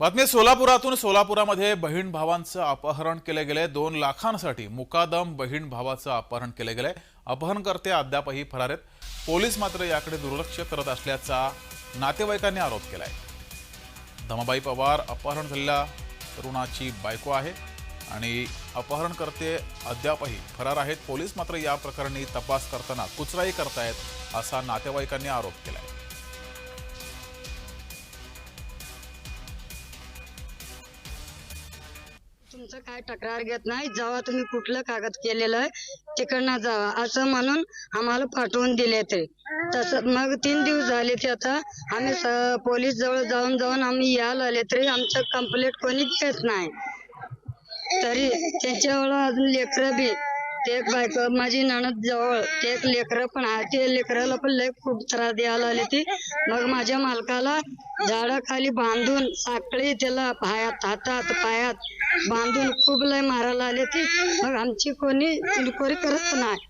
बातमी सोलापुरातून सोलापुरामध्ये बहीण भावांचं अपहरण केले गेले. दोन लाखांसाठी मुकादम बहीण भावाचं अपहरण केले गेले. अपहरणकर्ते अद्यापही फरार आहेत पोलीस मात्र याकडे दुर्लक्ष करत असल्याचा नातेवाईकांनी आरोप केलाय. धमाबाई पवार अपहरण झालेल्या तरुणाची बायको आहे आणि अपहरणकर्ते अद्यापही फरार आहेत. पोलीस मात्र या प्रकरणी तपास करताना कुचराई करतायत असा नातेवाईकांनी आरोप केलाय. तुमचं काय तक्रार घेत नाही जेव्हा तुम्ही कुठलं कागद केलेलं आहे तिकडनं जावा असं म्हणून आम्हाला पाठवून दिले ते. तसं मग तीन दिवस झाले ते आता आम्ही स- पोलीस जवळ जाऊन जाऊन आम्ही यायला आले तरी आमचं कंप्लेंट कोणी घेत नाही. तरी त्यांच्यावर अजून लेकरं बी ते एक बायको माझी नणद जवळ ते एक लेकरं पण आहे. ते लेकराला पण लय खूप त्रास द्यायला आली ती. मग माझ्या मालकाला झाडाखाली बांधून साखळी त्याला पायात हातात पायात बांधून खूप लय मारायला आले ती. मग आमची कोणी इन्क्वायरी करत नाही.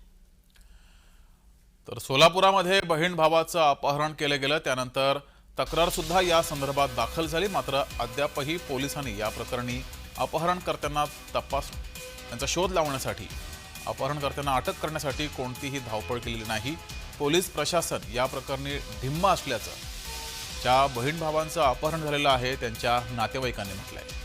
तर सोलापुरामध्ये बहीण भावाचं अपहरण केलं गेलं. त्यानंतर तक्रार सुद्धा या संदर्भात दाखल झाली. मात्र अद्यापही पोलिसांनी या प्रकरणी अपहरणकर्त्यांना तपास त्यांचा शोध लावण्यासाठी अपहरणकर्त्यांना अटक करण्यासाठी कोणतीही धावपळ केलेली नाही. पोलीस प्रशासन या प्रकरणी ढिम्म असल्याचं ज्या बहीण भावांचं अपहरण झालेलं आहे त्यांच्या नातेवाईकांनी म्हटलं आहे